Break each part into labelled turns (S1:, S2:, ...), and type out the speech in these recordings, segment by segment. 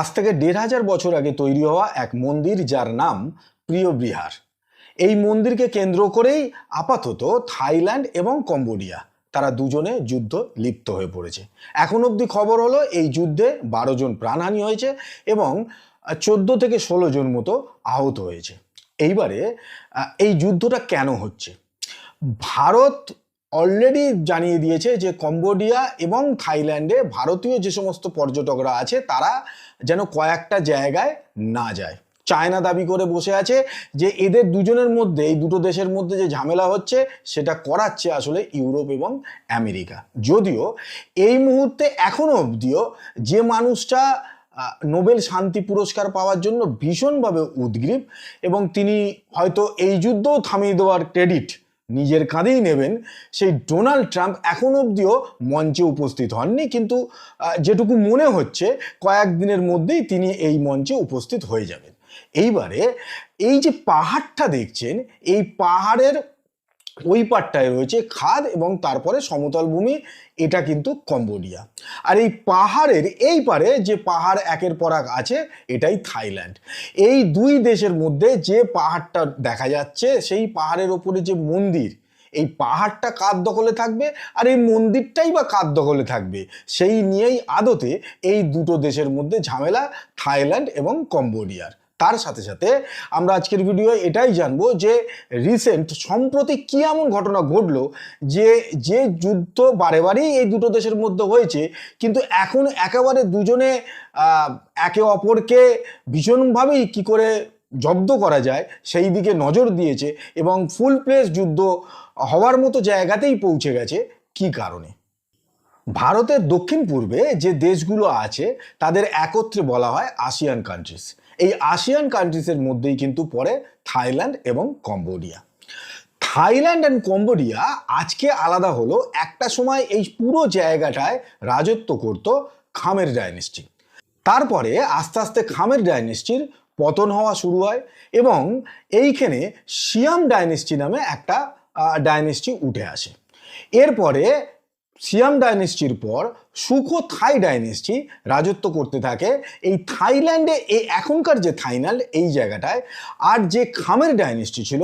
S1: আজ থেকে দেড় হাজার বছর আগে তৈরি হওয়া এক মন্দির যার নাম প্রিয় বিহার। এই মন্দিরকে কেন্দ্র করেই আপাতত থাইল্যান্ড এবং কম্বোডিয়া, তারা দুজনে যুদ্ধ লিপ্ত হয়ে পড়েছে। এখন অবধি খবর হলো, এই যুদ্ধে বারো জন প্রাণহানি হয়েছে এবং চোদ্দ থেকে ষোলো জন মতো আহত হয়েছে। এইবারে এই যুদ্ধটা কেন হচ্ছে? ভারত অলরেডি জানিয়ে দিয়েছে যে কম্বোডিয়া এবং থাইল্যান্ডে ভারতীয় যে সমস্ত পর্যটকরা আছে, তারা যেন কয়েকটা জায়গায় না যায়। চায়না দাবি করে বসে আছে যে এদের দুজনের মধ্যে, এই দুটো দেশের মধ্যে যে ঝামেলা হচ্ছে, সেটা করাচ্ছে আসলে ইউরোপ এবং আমেরিকা। যদিও এই মুহূর্তে এখনও অবধিও যে মানুষটা নোবেল শান্তি পুরস্কার পাওয়ার জন্য ভীষণভাবে উদ্গ্রীব এবং তিনি হয়তো এই যুদ্ধও থামিয়ে দেওয়ার ক্রেডিট নিজের কাঁধেই নেবেন, সেই ডোনাল্ড ট্রাম্প এখন অবধিও মঞ্চে উপস্থিত হননি, কিন্তু যেটুকু মনে হচ্ছে কয়েকদিনের মধ্যেই তিনি এই মঞ্চে উপস্থিত হয়ে যাবেন। এইবারে এই যে পাহাড়টা দেখছেন, এই পাহাড়ের ওই পাটটায় রয়েছে খাদ এবং তারপরে সমতল ভূমি, এটা কিন্তু কম্বোডিয়া। আর এই পাহাড়ের এই পারে যে পাহাড় একের পর এক আছে, এটাই থাইল্যান্ড। এই দুই দেশের মধ্যে যে পাহাড়টা দেখা যাচ্ছে, সেই পাহাড়ের ওপরে যে মন্দির, এই পাহাড়টা কার দখলে থাকবে? আর এই মন্দিরটাই বা কার দখলে থাকবে? সেই নিয়েই আদতে এই দুটো দেশের মধ্যে ঝামেলা, থাইল্যান্ড এবং কম্বোডিয়ার। তার সাথে সাথে আমরা আজকের ভিডিও এটাই জানব যে রিসেন্ট সম্প্রতি কি এমন ঘটনা ঘটলো যে যে যুদ্ধ বারে বারেই এই দুটো দেশের মধ্যে হয়েছে, কিন্তু এখন একেবারে দুজনে একে অপরকে ভীষণভাবেই কি করে জব্দ করা যায়, সেই দিকে নজর দিয়েছে এবং ফুল প্লেস যুদ্ধ হওয়ার মতো জায়গাতেই পৌঁছে গেছে, কি কারণে? ভারতের দক্ষিণ পূর্বে যে দেশগুলো আছে, তাদের একত্রে বলা হয় আসিয়ান কান্ট্রিজ এই আসিয়ান কান্ট্রিজের মধ্যেই কিন্তু পড়ে থাইল্যান্ড এবং কম্বোডিয়া থাইল্যান্ড অ্যান্ড কম্বোডিয়া আজকে আলাদা হলো, একটা সময় এই পুরো জায়গাটায় রাজত্ব করত খামের ডাইনেস্টি তারপরে আস্তে আস্তে খামের ডাইনেস্টির পতন হওয়া শুরু হয় এবং এইখানে সিয়াম ডাইনেস্টি নামে একটা ডাইনেস্টি উঠে আসে। এরপরে সিয়াম ডাইনেস্টির পর সুখো থাই ডাইনেস্টি রাজত্ব করতে থাকে। এই থাইল্যান্ডে এই এখনকার যে থাইল্যান্ড, এই জায়গাটায়, আর যে খামের ডাইনেস্টি ছিল,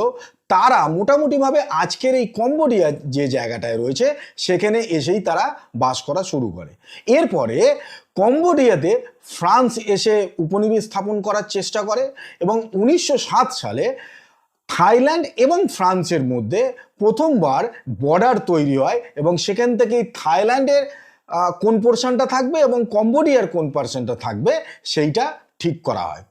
S1: তারা মোটামুটিভাবে আজকের এই কম্বোডিয়া যে জায়গাটায় রয়েছে, সেখানে এসেই তারা বাস করা শুরু করে। এরপরে কম্বোডিয়াতে ফ্রান্স এসে উপনিবেশ স্থাপন করার চেষ্টা করে এবং উনিশশো সাত সালে থাইল্যান্ড এবং ফ্রান্সের মধ্যে প্রথমবার বর্ডার তৈরি হয় এবং সেখান থেকেই থাইল্যান্ডের কোন পোর্শনটা থাকবে এবং কম্বোডিয়ার কোন পার্সেন্টটা থাকবে সেইটা ঠিক করা হয়।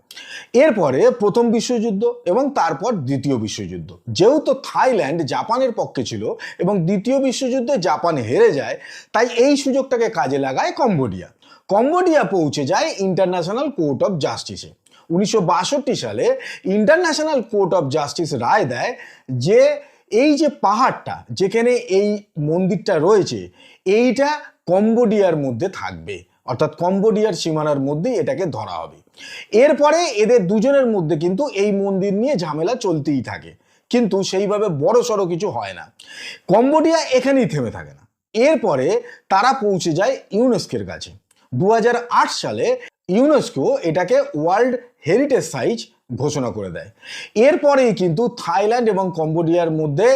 S1: এরপরে প্রথম বিশ্বযুদ্ধ এবং তারপর দ্বিতীয় বিশ্বযুদ্ধ। যেহেতু থাইল্যান্ড জাপানের পক্ষে ছিল এবং দ্বিতীয় বিশ্বযুদ্ধে জাপান হেরে যায়, তাই এই সুযোগটাকে কাজে লাগায় কম্বোডিয়া। কম্বোডিয়া পৌঁছে যায় ইন্টারন্যাশনাল কোর্ট অফ জাস্টিসে উনিশশো বাষট্টি সালে ইন্টারন্যাশনাল কোর্ট অফ জাস্টিস রায় দেয় যে এই যে পাহাড়টা, যেখানে এই মন্দিরটা রয়েছে, এইটা কম্বোডিয়ার মধ্যে থাকবে। অর্থাৎ কম্বোডিয়ার সীমানার মধ্যেই এটাকে ধরা হবে। এরপরে এদের দুজনের মধ্যে কিন্তু এই মন্দির নিয়ে ঝামেলা চলতেই থাকে। কিন্তু সেইভাবে বড় সড়ো কিছু হয় না। কম্বোডিয়া এখানেই থেমে থাকে না। এরপরে তারা পৌঁছে যায় ইউনেস্কের কাছে। দু হাজার আট সালে ইউনেস্কো এটাকে ওয়ার্ল্ড হেরিটেজ সাইট ঘোষণা করে দেয়। এরপরেই কিন্তু থাইল্যান্ড এবং কম্বোডিয়ার মধ্যে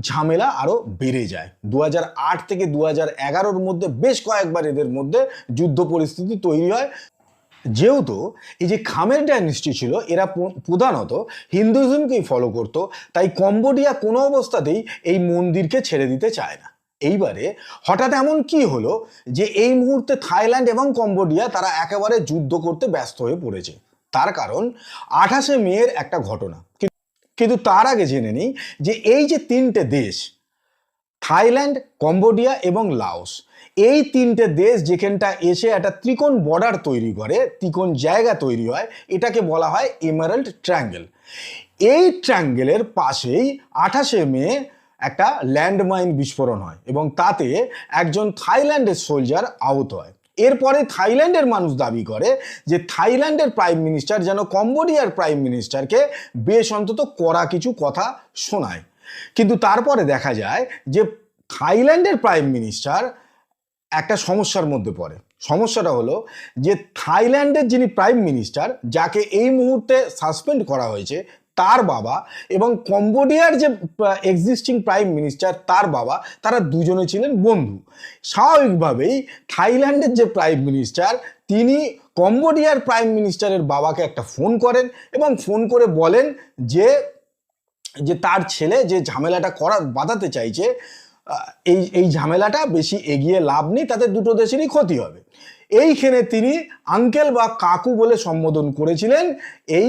S1: ঝামেলা আরও বেড়ে যায়। দু হাজার আট থেকে দু এগারোর মধ্যে বেশ কয়েকবার এদের মধ্যে যুদ্ধ পরিস্থিতি তৈরি হয়। যেহেতু এই যে খামের ডাইনেস্টি ছিল, এরা প্রধানত হিন্দুইজমকেই ফলো করত, তাই কম্বোডিয়া কোনো অবস্থাতেই এই মন্দিরকে ছেড়ে দিতে চায় না। এইবারে হঠাৎ এমন কি হলো যে এই মুহূর্তে থাইল্যান্ড এবং কম্বোডিয়া তারা একেবারে যুদ্ধ করতে ব্যস্ত হয়ে পড়েছে। তার কারণ আঠাশে মেয়ের একটা ঘটনা। কিন্তু তার আগে জেনে নিই যে এই যে তিনটে দেশ, থাইল্যান্ড, কম্বোডিয়া এবং লাওস, এই তিনটে দেশ যেখানটা এসে একটা ত্রিকোণ বর্ডার তৈরি করে, ত্রিকোণ জায়গা তৈরি হয়, এটাকে বলা হয় এমারাল্ড ট্রায়াঙ্গেল। এই ট্রায়াঙ্গেলের পাশেই আঠাশে মে একটা ল্যান্ডমাইন বিস্ফোরণ হয় এবং তাতে একজন থাইল্যান্ডের সোলজার আহত হয়। এরপরে থাইল্যান্ডের মানুষ দাবি করে যে থাইল্যান্ডের প্রাইম মিনিস্টার যেন কম্বোডিয়ার প্রাইম মিনিস্টারকে বেশ অন্তত করা কিছু কথা শোনায়। কিন্তু তারপরে দেখা যায় যে থাইল্যান্ডের প্রাইম মিনিস্টার একটা সমস্যার মধ্যে পড়ে। সমস্যাটা হলো যে থাইল্যান্ডের যিনি প্রাইম মিনিস্টার, যাকে এই মুহূর্তে সাসপেন্ড করা হয়েছে তার বাবা এবং কম্বোডিয়ার যে এক্সিস্টিং প্রাইম মিনিস্টার তার বাবা, তারা দুজনে ছিলেন বন্ধু। স্বাভাবিকভাবেই থাইল্যান্ডের যে প্রাইম মিনিস্টার তিনি কম্বোডিয়ার প্রাইম মিনিস্টারের বাবাকে একটা ফোন করেন এবং ফোন করে বলেন যে যে তার ছেলে যে ঝামেলাটা করা, বাঁধাতে চাইছে এই এই ঝামেলাটা বেশি এগিয়ে লাভ নেই তাতে দুটো দেশেরই ক্ষতি হবে। এইখানে তিনি আঙ্কেল বা কাকু বলে সম্বোধন করেছিলেন। এই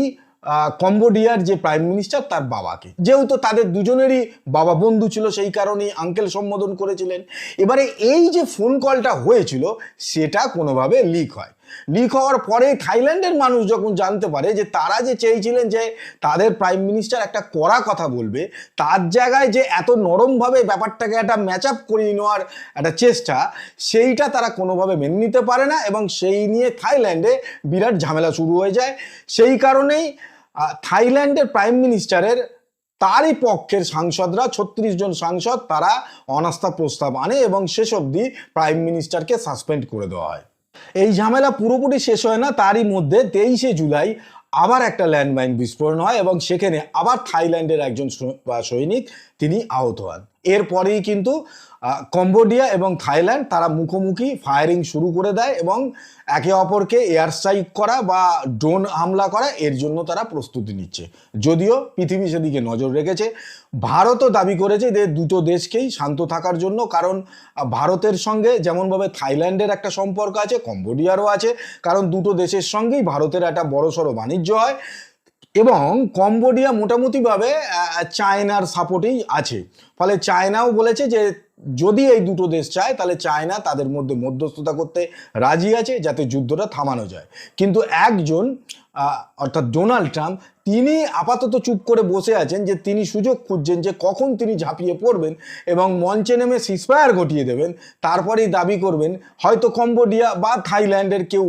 S1: কম্বোডিয়ার যে প্রাইম মিনিস্টার, তার বাবাকে। যেহেতু তাদের দুজনেরই বাবা বন্ধু ছিল, সেই কারণেই আঙ্কেল সম্বোধন করেছিলেন। এবারে এই যে ফোন কলটা হয়েছিল, সেটা কোনোভাবে লিক হয়। লিক হওয়ার পরে থাইল্যান্ডের মানুষ যখন জানতে পারে যে, তারা যে চেয়েছিলেন যে, তাদের প্রাইম মিনিস্টার একটা কড়া কথা বলবে, তার জায়গায় যে এত নরমভাবে ব্যাপারটাকে একটা ম্যাচ আপ করিয়ে নেওয়ার একটা চেষ্টা, সেইটা তারা কোনোভাবে মেনে নিতে পারে না এবং সেই নিয়ে থাইল্যান্ডে বিরাট ঝামেলা শুরু হয়ে যায়। সেই কারণেই থাইল্যান্ডের প্রাইম মিনিস্টারের তারই পক্ষের সাংসদরা, ছত্রিশ জন সাংসদ, তারা অনাস্থা প্রস্তাব আনে এবং শেষ অবধি প্রাইম মিনিস্টারকে সাসপেন্ড করে দেওয়া হয়। এই ঝামেলা পুরোপুরি শেষ হয় না, তারই মধ্যে তেইশে জুলাই আবার একটা ল্যান্ডমাইন বিস্ফোরণ হয় এবং সেখানে আবার থাইল্যান্ডের একজন সৈনিক, তিনি আহত হন। এরপরেই কিন্তু কম্বোডিয়া এবং থাইল্যান্ড তারা মুখোমুখি ফায়ারিং শুরু করে দেয় এবং একে অপরকে এয়ার স্ট্রাইক করা বা ড্রোন হামলা করা এর জন্য তারা প্রস্তুতি নিচ্ছে। যদিও পৃথিবী সেদিকে নজর রেখেছে। ভারতও দাবি করেছে যে দুটো দেশকেই শান্ত থাকার জন্য, কারণ ভারতের সঙ্গে যেমনভাবে থাইল্যান্ডের একটা সম্পর্ক আছে, কম্বোডিয়ারও আছে, কারণ দুটো দেশের সঙ্গেই ভারতের একটা বড়সড় বাণিজ্য হয়। এবং কম্বোডিয়া মোটামুটিভাবে চায়নার সাপোর্টেই আছে। ফলে চায়নাও বলেছে যে, যদি এই দুটো দেশ চায়, তাহলে চায়না তাদের মধ্যে মধ্যস্থতা করতে রাজি আছে, যাতে যুদ্ধটা থামানো যায়। কিন্তু একজন অর্থাৎ ডোনাল্ড ট্রাম্প, তিনি আপাতত চুপ করে বসে আছেন যে, তিনি সুযোগ খুঁজছেন যে, কখন তিনি ঝাঁপিয়ে পড়বেন এবং মঞ্চে নেমে সিসফায়ার ঘটিয়ে দেবেন। তারপরেই দাবি করবেন, হয়তো কম্বোডিয়া বা থাইল্যান্ডের কেউ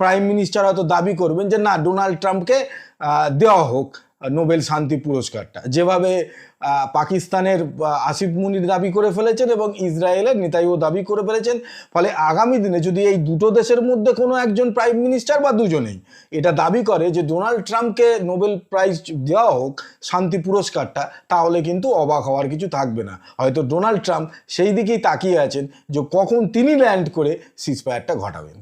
S1: প্রাইম মিনিস্টার হয়তো দাবি করবেন যে, না ডোনাল্ড ট্রাম্পকে দেওয়া হোক নোবেল শান্তি পুরস্কারটা। যেভাবে পাকিস্তানের আসিফ মুনির দাবি করে ফেলেছেন এবং ইসরায়েলের নেতাইও দাবি করে ফেলেছেন। ফলে আগামী দিনে যদি এই দুটো দেশের মধ্যে কোনো একজন প্রাইম মিনিস্টার বা দুজনেই এটা দাবি করে যে ডোনাল্ড ট্রাম্পকে নোবেল প্রাইজ দেওয়া হোক, শান্তি পুরস্কারটা, তাহলে কিন্তু অবাক হওয়ার কিছু থাকবে না। হয়তো ডোনাল্ড ট্রাম্প সেই দিকেই তাকিয়ে আছেন যে, কখন তিনি ল্যান্ড করে সিসফায়ারটা ঘটাবেন।